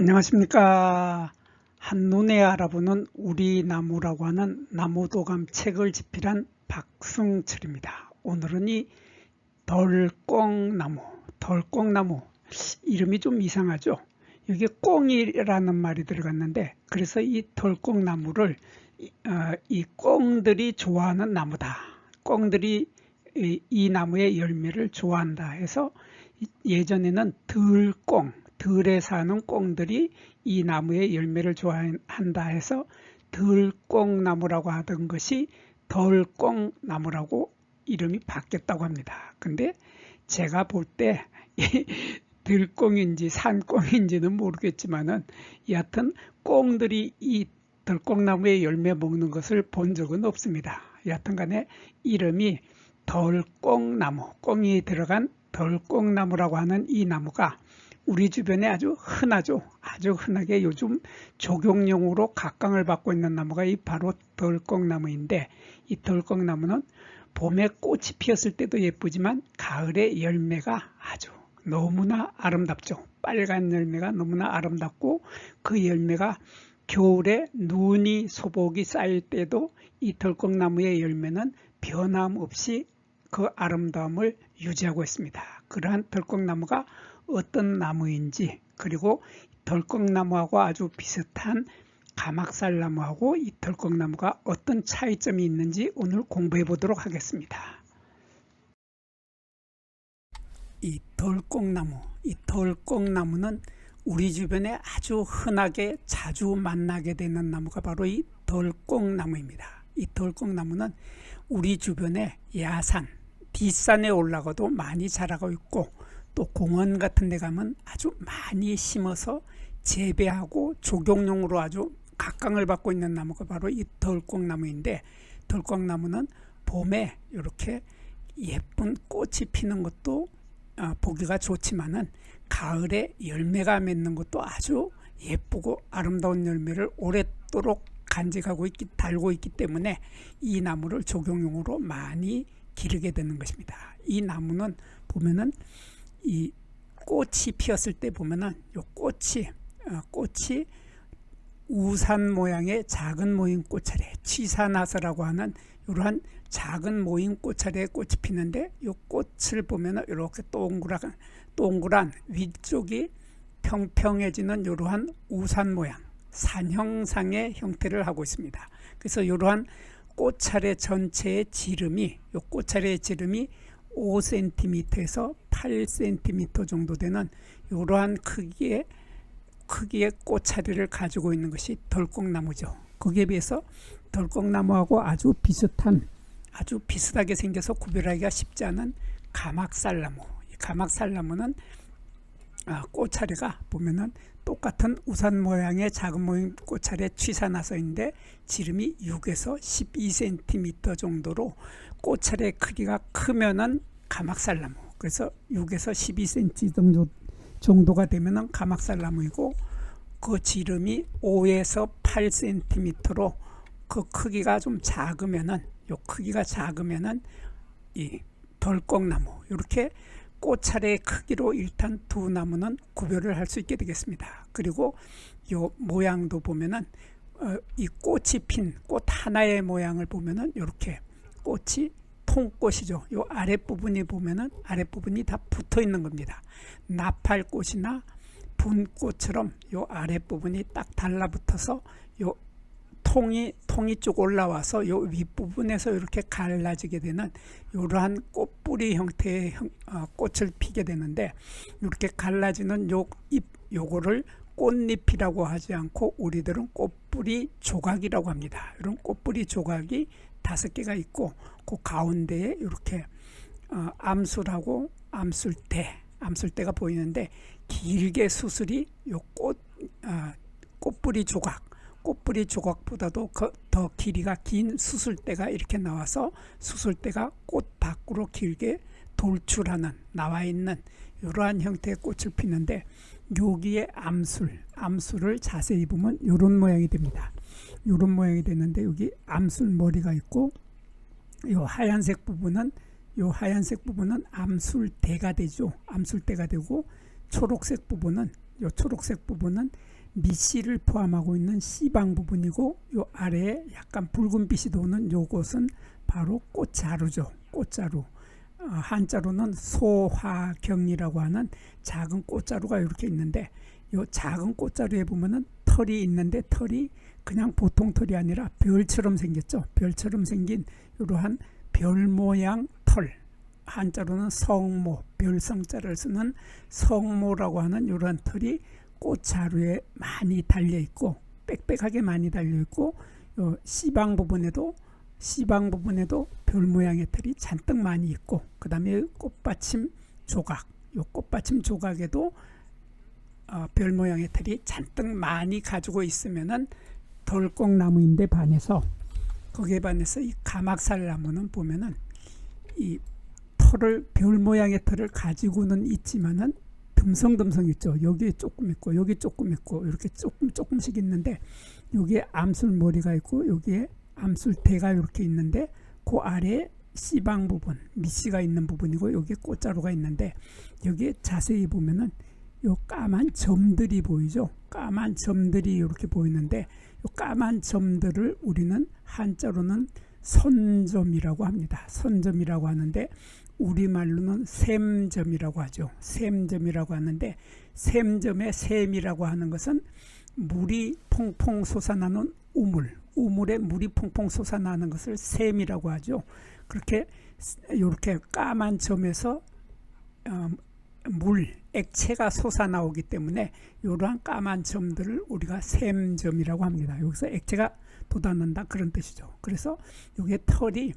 안녕하십니까. 한눈에 알아보는 우리 나무라고 하는 나무도감 책을 집필한 박승철입니다. 오늘은 이 덜꽁나무, 덜꽁나무 이름이 좀 이상하죠. 여기 꽁이라는 말이 들어갔는데 그래서 이 덜꽁나무를 이, 어, 이 꽁들이 좋아하는 나무다. 꽁들이 이, 이 나무의 열매를 좋아한다 해서 예전에는 들꽁 들에 사는 꽁들이 이 나무의 열매를 좋아한다 해서 들꽁나무라고 하던 것이 덜꽁나무라고 이름이 바뀌었다고 합니다. 근데 제가 볼때 들꽁인지 산꽁인지는 모르겠지만은 여하튼 꽁들이 이 덜꽁나무의 열매 먹는 것을 본 적은 없습니다. 여하튼 간에 이름이 덜꽁나무, 꽁이 들어간 덜꽁나무라고 하는 이 나무가 우리 주변에 아주 흔하죠. 아주 흔하게 요즘 조경용으로 각광을 받고 있는 나무가 이 바로 덜꺽나무인데 이 덜꺽나무는 봄에 꽃이 피었을 때도 예쁘지만 가을에 열매가 아주 너무나 아름답죠. 빨간 열매가 너무나 아름답고 그 열매가 겨울에 눈이 소복이 쌓일 때도 이 덜꺽나무의 열매는 변함없이 그 아름다움을 유지하고 있습니다. 그러한 덜꺽나무가 어떤 나무인지 그리고 덜컥나무하고 아주 비슷한 가막살나무하고 이 덜컥나무가 어떤 차이점이 있는지 오늘 공부해 보도록 하겠습니다. 이 덜컥나무, 이 덜컥나무는 우리 주변에 아주 흔하게 자주 만나게 되는 나무가 바로 이 덜컥나무입니다. 이 덜컥나무는 우리 주변에 야산, 뒷산에 올라가도 많이 자라고 있고 또 공원 같은 데 가면 아주 많이 심어서 재배하고 조경용으로 아주 각광을 받고 있는 나무가 바로 이 덜꽁나무인데 덜꽁나무는 봄에 이렇게 예쁜 꽃이 피는 것도 어, 보기가 좋지만은 가을에 열매가 맺는 것도 아주 예쁘고 아름다운 열매를 오랫도록 간직하고 있기 달고 있기 때문에 이 나무를 조경용으로 많이 기르게 되는 것입니다. 이 나무는 보면은 이 꽃이 피었을 때 보면은 요 꽃이 어, 꽃이 우산 모양의 작은 모임 꽃차례 치사나서라고 하는 이러한 작은 모임 꽃차례에 꽃이 피는데 이 꽃을 보면은 이렇게 동그란 동그란 위쪽이 평평해지는 이러한 우산 모양 산형상의 형태를 하고 있습니다. 그래서 이러한 꽃차례 전체의 지름이 이 꽃차례의 지름이 5cm에서 8cm 정도 되는 이러한 크기의 크기의 꽃차리를 가지고 있는 것이 덜컥나무죠. 거기에 비해서 덜컥나무하고 아주 비슷한 아주 비슷하게 생겨서 구별하기가 쉽지 않은 가막살나무. 이 가막살나무는 아, 꽃차리가 보면은 똑같은 우산 모양의 작은 모양 꽃차례 취사나서인데 지름이 6에서 12cm 정도로 꽃차례 크기가 크면은 가막살나무. 그래서 6에서 12cm 정도, 정도가 되면은 가막살나무이고 그 지름이 5에서 8cm로 그 크기가 좀 작으면은 요 크기가 작으면은 이 덜꺽나무 이렇게 꽃차례의 크기로 일단 두 나무는 구별을 할 수 있게 되겠습니다. 그리고 요 모양도 보면은 어, 이 꽃이 핀 꽃 하나의 모양을 보면은 이렇게 꽃이 통꽃이죠. 요 아랫부분이 보면은 아랫부분이 다 붙어 있는 겁니다. 나팔꽃이나 분꽃처럼 요 아랫부분이 딱 달라붙어서 요 통이 통이 쭉 올라와서 요 윗부분에서 이렇게 갈라지게 되는 이러한 꽃뿌리 형태의 어, 꽃을 피게 되는데 이렇게 갈라지는 요 잎 요거를 꽃잎이라고 하지 않고 우리들은 꽃뿌리 조각이라고 합니다. 이런 꽃뿌리 조각이 다섯 개가 있고 그 가운데에 이렇게 어, 암술하고 암술대 암술대가 보이는데 길게 수술이 요 꽃 어, 꽃뿌리 조각 꽃뿌리 조각보다도 더 길이가 긴 수술대가 이렇게 나와서 수술대가 꽃 밖으로 길게 돌출하는 나와 있는 이러한 형태의 꽃을 피는데 여기에 암술, 암술을 자세히 보면 이런 모양이 됩니다. 이런 모양이 되는데 여기 암술 머리가 있고 이 하얀색 부분은 이 하얀색 부분은 암술대가 되죠. 암술대가 되고 초록색 부분은 요 초록색 부분은 밑씨를 포함하고 있는 씨방 부분이고 요 아래에 약간 붉은빛이 도는 요것은 바로 꽃자루죠. 꽃자루. 어, 한자로는 소화경이라고 하는 작은 꽃자루가 이렇게 있는데 요 작은 꽃자루에 보면은 털이 있는데 털이 그냥 보통 털이 아니라 별처럼 생겼죠. 별처럼 생긴 이러한 별 모양 털. 한자로는 성모, 별성자를 쓰는 성모라고 하는 이러한 털이 꽃자루에 많이 달려 있고 빽빽하게 많이 달려 있고 요 씨방 부분에도 씨방 부분에도 별 모양의 털이 잔뜩 많이 있고 그 다음에 꽃받침 조각 요 꽃받침 조각에도 어, 별 모양의 털이 잔뜩 많이 가지고 있으면은 덜꽁나무인데 반해서 거기에 반해서 이 가막살 나무는 보면은 이 털을 별 모양의 털을 가지고는 있지만은 듬성듬성 있죠. 여기 조금 있고 여기 조금 있고 이렇게 조금 조금씩 있는데 여기에 암술 머리가 있고 여기에 암술대가 이렇게 있는데 그 아래에 씨방 부분, 밑씨가 있는 부분이고 여기에 꽃자루가 있는데 여기에 자세히 보면은 요 까만 점들이 보이죠. 까만 점들이 이렇게 보이는데 요 까만 점들을 우리는 한자로는 선점이라고 합니다. 선점이라고 하는데 우리말로는 샘점이라고 하죠. 샘점이라고 하는데 샘점의 샘이라고 하는 것은 물이 퐁퐁 솟아나는 우물, 우물에 물이 퐁퐁 솟아나는 것을 샘이라고 하죠. 그렇게 이렇게 까만 점에서 어, 물, 액체가 솟아나오기 때문에 이러한 까만 점들을 우리가 샘점이라고 합니다. 여기서 액체가 돋아난다 그런 뜻이죠. 그래서 여기에 털이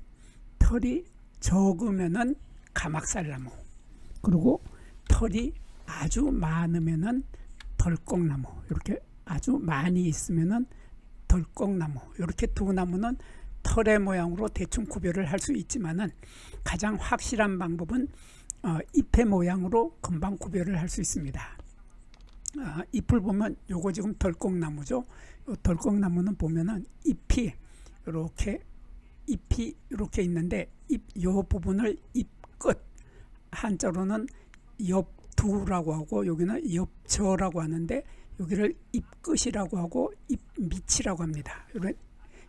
털이 적으면은 가막살나무 그리고 털이 아주 많으면은 덜꽁나무 이렇게 아주 많이 있으면은 덜꽁나무 이렇게 두 나무는 털의 모양으로 대충 구별을 할 수 있지만은 가장 확실한 방법은 어, 잎의 모양으로 금방 구별을 할 수 있습니다. 어, 잎을 보면 요거 지금 덜꽁나무죠. 요 덜꽁나무는 보면은 잎이 이렇게 잎이 이렇게 있는데 잎 요 부분을 잎 끝 한자로는 엽두라고 하고 여기는 엽저라고 하는데 여기를 잎끝이라고 하고 잎밑이라고 합니다.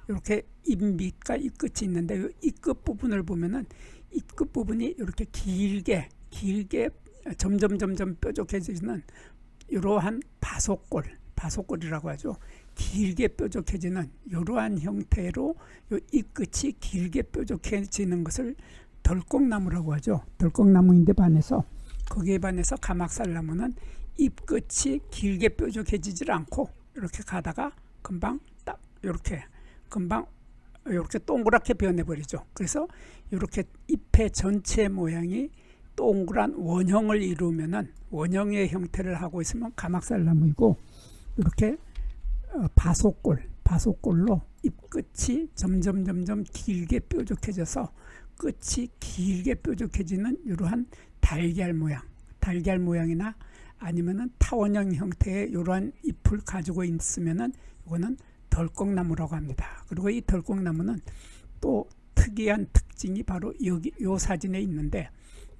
이렇게 잎밑과 잎끝이 있는데 잎끝 부분을 보면은 잎끝 부분이 이렇게 길게 길게 점점 점점 뾰족해지는 이러한 바속골 바속골이라고 하죠. 길게 뾰족해지는 이러한 형태로 이 잎끝이 길게 뾰족해지는 것을 덜꽁나무라고 하죠. 덜꽁나무인데 반해서 거기에 반해서 가막살나무는 잎 끝이 길게 뾰족해지질 않고 이렇게 가다가 금방 딱 이렇게 금방 이렇게 동그랗게 변해버리죠. 그래서 이렇게 잎의 전체 모양이 동그란 원형을 이루면은 원형의 형태를 하고 있으면 가막살나무이고 이렇게 어, 바속골, 바속골로 잎 끝이 점점 점점 길게 뾰족해져서 끝이 길게 뾰족해지는 이러한 달걀 모양, 달걀 모양이나 아니면은 타원형 형태의 이러한 잎을 가지고 있으면은 이거는 덜꽁나무라고 합니다. 그리고 이 덜꽁나무는 또 특이한 특징이 바로 여기 요 사진에 있는데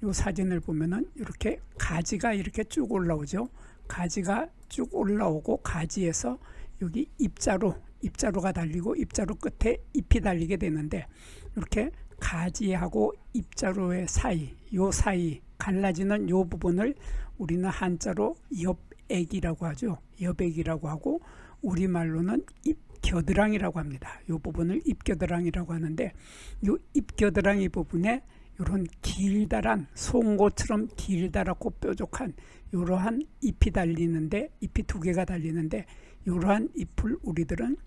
요 사진을 보면은 이렇게 가지가 이렇게 쭉 올라오죠. 가지가 쭉 올라오고 가지에서 여기 입자로 입자루가 달리고 입자루 끝에 잎이 달리게 되는데 이렇게 가지하고 입자루의 사이 요 사이 갈라지는 요 부분을 우리는 한자로 엽액이라고 하죠. 엽액이라고 하고 우리말로는 잎겨드랑이라고 합니다. 요 부분을 잎겨드랑이라고 하는데 요 잎겨드랑이 부분에 이런 길다란 송곳처럼 길다랗고 뾰족한 이러한 잎이 달리는데 잎이 두 개가 달리는데 이러한 잎을 우리들은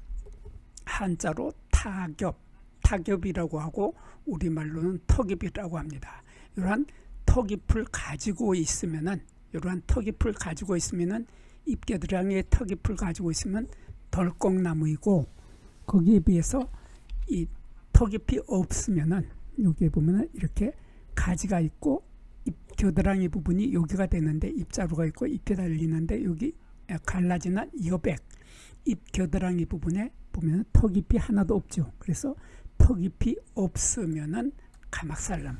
한자로 타겹 타겹이라고 하고 우리말로는 턱잎이라고 합니다. 이러한 턱잎을 가지고 있으면은 이러한 턱잎을 가지고 있으면은 잎겨드랑이의 턱잎을 가지고 있으면 덜꽁나무이고 거기에 비해서 이 턱잎이 없으면은 여기에 보면은 이렇게 가지가 있고 잎 겨드랑이 부분이 여기가 되는데 잎자루가 있고 잎에 달리는데 여기 갈라지는 여백 잎 겨드랑이 부분에 보면 턱잎이 하나도 없죠. 그래서 턱잎이 없으면은 가막살나무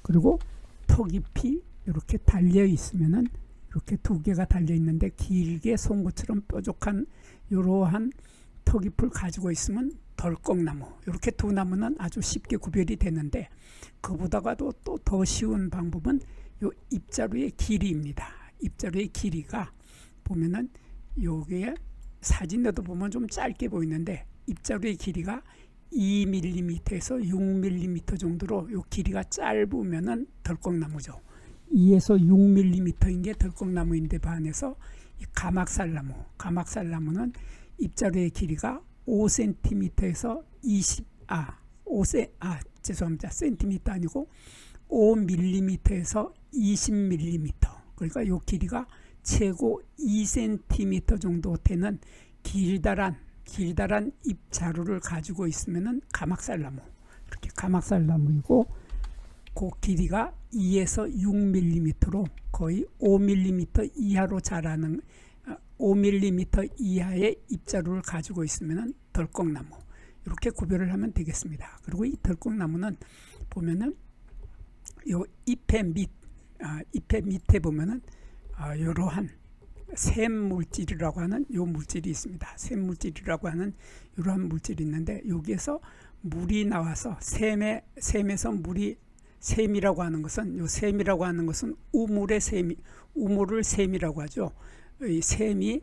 그리고 턱잎이 이렇게 달려 있으면은 이렇게 두 개가 달려 있는데 길게 송곳처럼 뾰족한 이러한 턱잎을 가지고 있으면 덜꺽나무 이렇게 두 나무는 아주 쉽게 구별이 되는데 그보다가도 또 더 쉬운 방법은 요 입자루의 길이입니다. 입자루의 길이가 보면은 요게 사진에도 보면 좀 짧게 보이는데 입자루의 길이가 2mm에서 6mm 정도로 요 길이가 짧으면은 덜꺽나무죠. 2에서 6mm인 게 덜꺽나무인데 반해서 이 가막살나무, 가막살나무는 입자루의 길이가 5cm에서 20, 아, 5cm, 아, 죄송합니다. 센티미터 아니고 5mm에서 20mm. 그러니까 요 길이가 최고 2cm 정도 되는 길다란 길다란 잎 자루를 가지고 있으면은 가막살나무 이렇게 가막살나무이고 그 길이가 2에서 6mm로 거의 5mm 이하로 자라는 5mm 이하의 잎자루를 가지고 있으면은 덜꺽나무 이렇게 구별을 하면 되겠습니다. 그리고 이 덜꺽나무는 보면은 요 잎의 밑 아, 잎의 밑에 보면은 아, 이러한 샘 물질이라고 하는 요 물질이 있습니다. 샘 물질이라고 하는 이러한 물질이 있는데 여기에서 물이 나와서 샘에 샘에서 물이 샘이라고 하는 것은 요 샘이라고 하는 것은 우물의 샘이 우물을 샘이라고 하죠. 이 샘이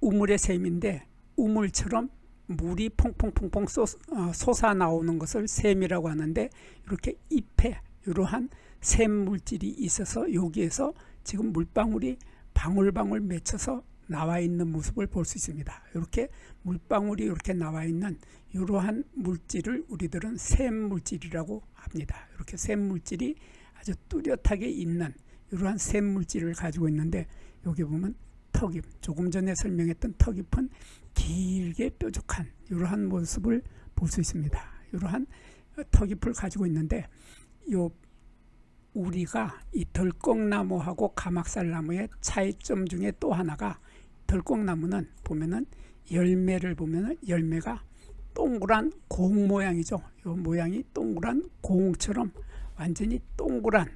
우물의 샘인데 우물처럼 물이 퐁퐁퐁퐁 쏟, 어, 솟아 나오는 것을 샘이라고 하는데 이렇게 잎에 이러한 샘 물질이 있어서 여기에서 지금 물방울이 방울방울 맺혀서 나와 있는 모습을 볼 수 있습니다. 이렇게 물방울이 이렇게 나와 있는 이러한 물질을 우리들은 샘 물질이라고 합니다. 이렇게 샘 물질이 아주 뚜렷하게 있는 이러한 샘 물질을 가지고 있는데 여기 보면 턱잎 조금 전에 설명했던 턱잎은 길게 뾰족한 이러한 모습을 볼 수 있습니다. 이러한 턱잎을 가지고 있는데 요 우리가 이 덜꺽나무하고 가막살나무의 차이점 중에 또 하나가 덜꺽나무는 보면은 열매를 보면은 열매가 동그란 공 모양이죠. 이 모양이 동그란 공처럼 완전히 동그란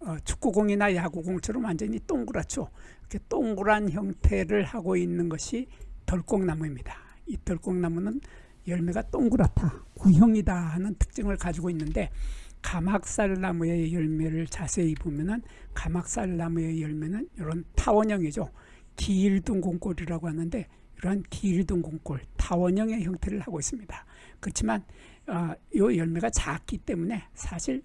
어, 축구공이나 야구공처럼 완전히 동그랗죠. 이렇게 동그란 형태를 하고 있는 것이 덜꺽나무입니다. 이 덜꺽나무는 열매가 동그랗다, 구형이다 하는 특징을 가지고 있는데 가막살나무의 열매를 자세히 보면은 가막살나무의 열매는 이런 타원형이죠. 길둥 공골이라고 하는데 이러한 길둥 공골 타원형의 형태를 하고 있습니다. 그렇지만 어, 이 열매가 작기 때문에 사실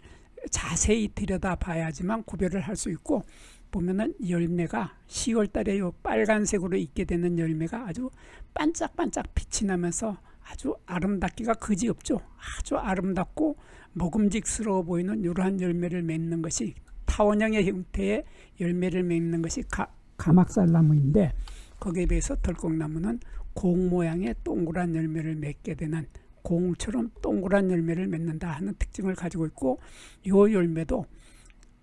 자세히 들여다봐야지만 구별을 할 수 있고 보면은 열매가 10월 달에 요 빨간색으로 있게 되는 열매가 아주 반짝반짝 빛이 나면서 아주 아름답기가 그지없죠. 아주 아름답고 먹음직스러워 보이는 이러한 열매를 맺는 것이 타원형의 형태의 열매를 맺는 것이 가, 가막살나무인데 거기에 비해서 덜꺽나무는 공 모양의 동그란 열매를 맺게 되는 공처럼 동그란 열매를 맺는다 하는 특징을 가지고 있고 이 열매도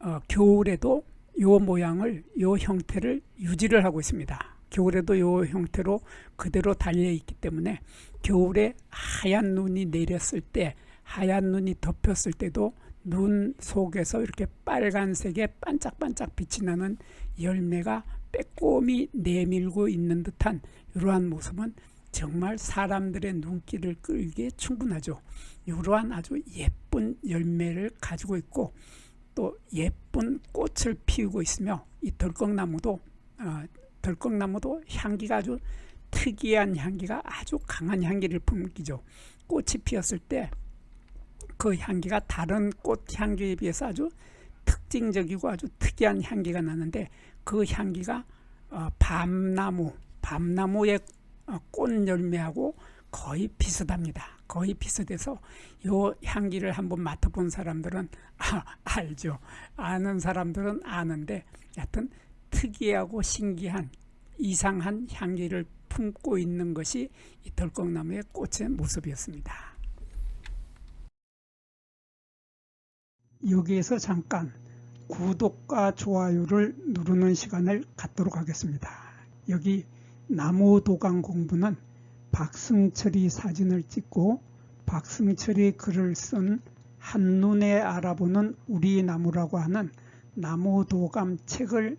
어, 겨울에도 이 모양을 이 형태를 유지를 하고 있습니다. 겨울에도 이 형태로 그대로 달려 있기 때문에 겨울에 하얀 눈이 내렸을 때 하얀 눈이 덮였을 때도 눈 속에서 이렇게 빨간색의 반짝반짝 빛이 나는 열매가 빼꼼히 내밀고 있는 듯한 이러한 모습은 정말 사람들의 눈길을 끌기에 충분하죠. 이러한 아주 예쁜 열매를 가지고 있고 또 예쁜 꽃을 피우고 있으며 이 덜꺽나무도 어, 덜꺽나무도 향기가 아주 특이한 향기가 아주 강한 향기를 풍기죠. 꽃이 피었을 때 그 향기가 다른 꽃 향기에 비해서 아주 특징적이고 아주 특이한 향기가 나는데 그 향기가 어, 밤나무, 밤나무의 어, 꽃 열매하고 거의 비슷합니다. 거의 비슷해서 요 향기를 한번 맡아본 사람들은 아, 알죠. 아는 사람들은 아는데 여하튼 특이하고 신기한 이상한 향기를 품고 있는 것이 이 덜꺽나무의 꽃의 모습이었습니다. 여기에서 잠깐 구독과 좋아요를 누르는 시간을 갖도록 하겠습니다. 여기 나무 도강 공부는 박승철이 사진을 찍고 박승철이 글을 쓴 한눈에 알아보는 우리 나무라고 하는 나무도감 책을